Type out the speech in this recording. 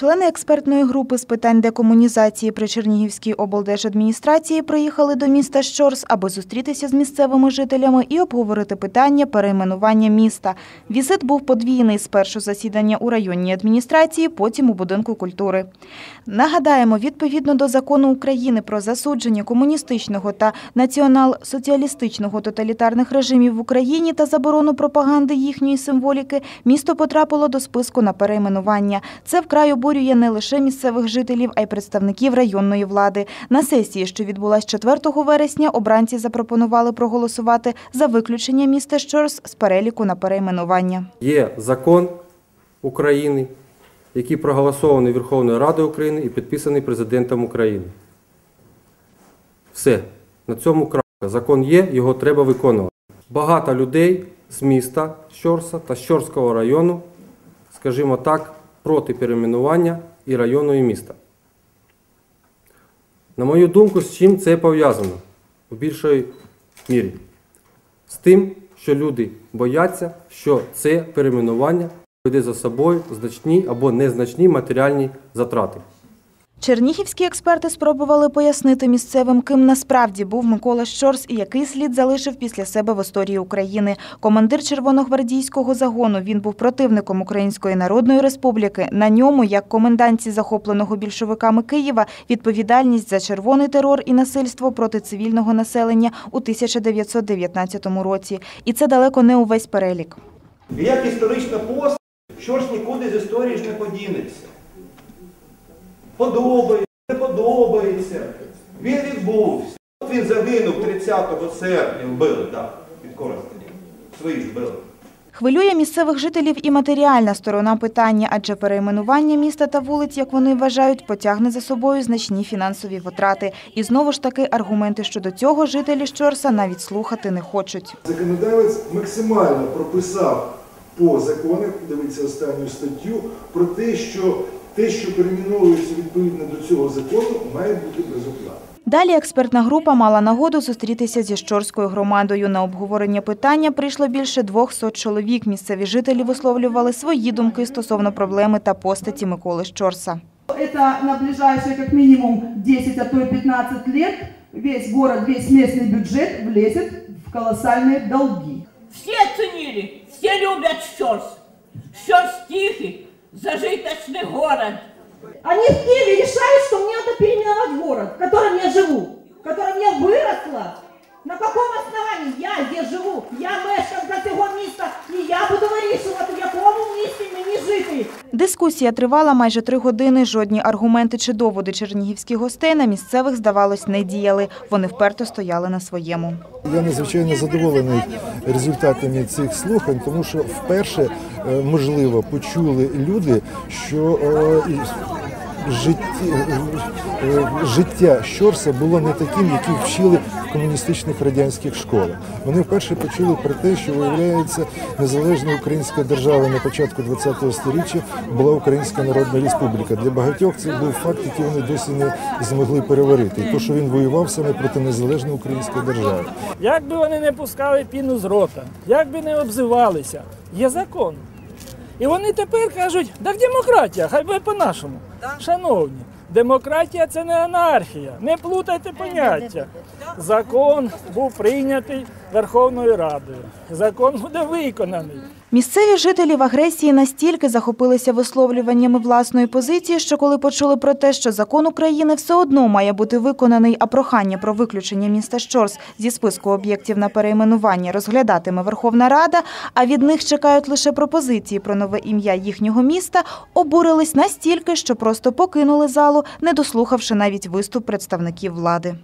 Члени експертної групи з питань декомунізації при Чернігівській облдержадміністрації приїхали до міста Щорс, аби зустрітися з місцевими жителями і обговорити питання перейменування міста. Візит був подвійний спершу засідання у районній адміністрації, потім у будинку культури. Нагадаємо, відповідно до закону України про засудження комуністичного та націонал-соціалістичного тоталітарних режимів в Україні та заборону пропаганди їхньої символіки, місто потрапило до списку на перейменування. Це вкрай обурює не лише місцевих жителів, а й представників районної влади. На сесії, що відбулась 4 вересня, обранці запропонували проголосувати за виключення міста Щорс з переліку на перейменування. Є закон України, який проголосований Верховною Радою України і підписаний президентом України. Все. На цьому крапка. Закон є, його треба виконувати. Багато людей з міста Щорса та Щорського району, скажімо так, проти перейменування і району і міста. На мою думку, з чим це пов'язано в більшій мірі? З тим, що люди бояться, що це перейменування веде за собою значні або незначні матеріальні затрати. Чернігівські експерти спробували пояснити місцевим, ким насправді був Микола Щорс і який слід залишив після себе в історії України. Командир червоногвардійського загону. Він був противником Української Народної Республіки. На ньому, як коменданці захопленого більшовиками Києва, відповідальність за червоний терор і насильство проти цивільного населення у 1919 році. І це далеко не увесь перелік. Як історична постать, що ж нікуди з історії ж не подінеться. Подобається, не подобається. Він відбувся. От він загинув 30 серпня, вбили, так, під Коростені. Свої вбили. Хвилює місцевих жителів і матеріальна сторона питання, адже перейменування міста та вулиць, як вони вважають, потягне за собою значні фінансові витрати. І знову ж таки аргументи щодо цього жителі Щорса навіть слухати не хочуть. Законодавець максимально прописав по законах, дивіться останню статтю, про те, що те, що перейменовується відповідно до цього закону, має бути безоплатно. Далі експертна група мала нагоду зустрітися зі Щорською громадою. На обговорення питання прийшло більше 200 чоловік. Місцеві жителі висловлювали свої думки стосовно проблеми та постаті Миколи Щорса. Это на ближайшие как минимум 10, а то и 15 лет весь город, весь местный бюджет влезет в колоссальные долги. Все оценили, все любят Щорс. Щорс тихий, зажиточный город. Они в Киеве решают, что мне надо переименовать город, в котором я живу, в котором я выросла. На каком основании я здесь живу? Я мешканка цього міста, і я буду вирішувати, в якому місті мені жити. Дискусія тривала майже три години. Жодні аргументи чи доводи чернігівських гостей на місцевих, здавалось, не діяли. Вони вперто стояли на своєму. Я надзвичайно задоволений результатами цих слухань, тому що вперше, е, можливо, почули люди, що е, життя Щорса було не таким, яким вчили в комуністичних радянських школах. Вони вперше почули про те, що виявляється незалежна українська держава на початку ХХ століття була Українська Народна Республіка. Для багатьох це був факт, який вони досі не змогли переварити. І то, що він воював саме проти незалежної української держави. Як би вони не пускали піну з рота, як би не обзивалися, є закон. І вони тепер кажуть, так демократія, хай би по-нашому. Шановні, демократія це не анархія, не плутайте поняття. Закон був прийнятий Верховною Радою. Закон буде виконаний. Місцеві жителі в агресії настільки захопилися висловлюваннями власної позиції, що коли почули про те, що закон України все одно має бути виконаний, а прохання про виключення міста Щорс зі списку об'єктів на перейменування розглядатиме Верховна Рада, а від них чекають лише пропозиції про нове ім'я їхнього міста, обурились настільки, що просто покинули залу, не дослухавши навіть виступ представників влади.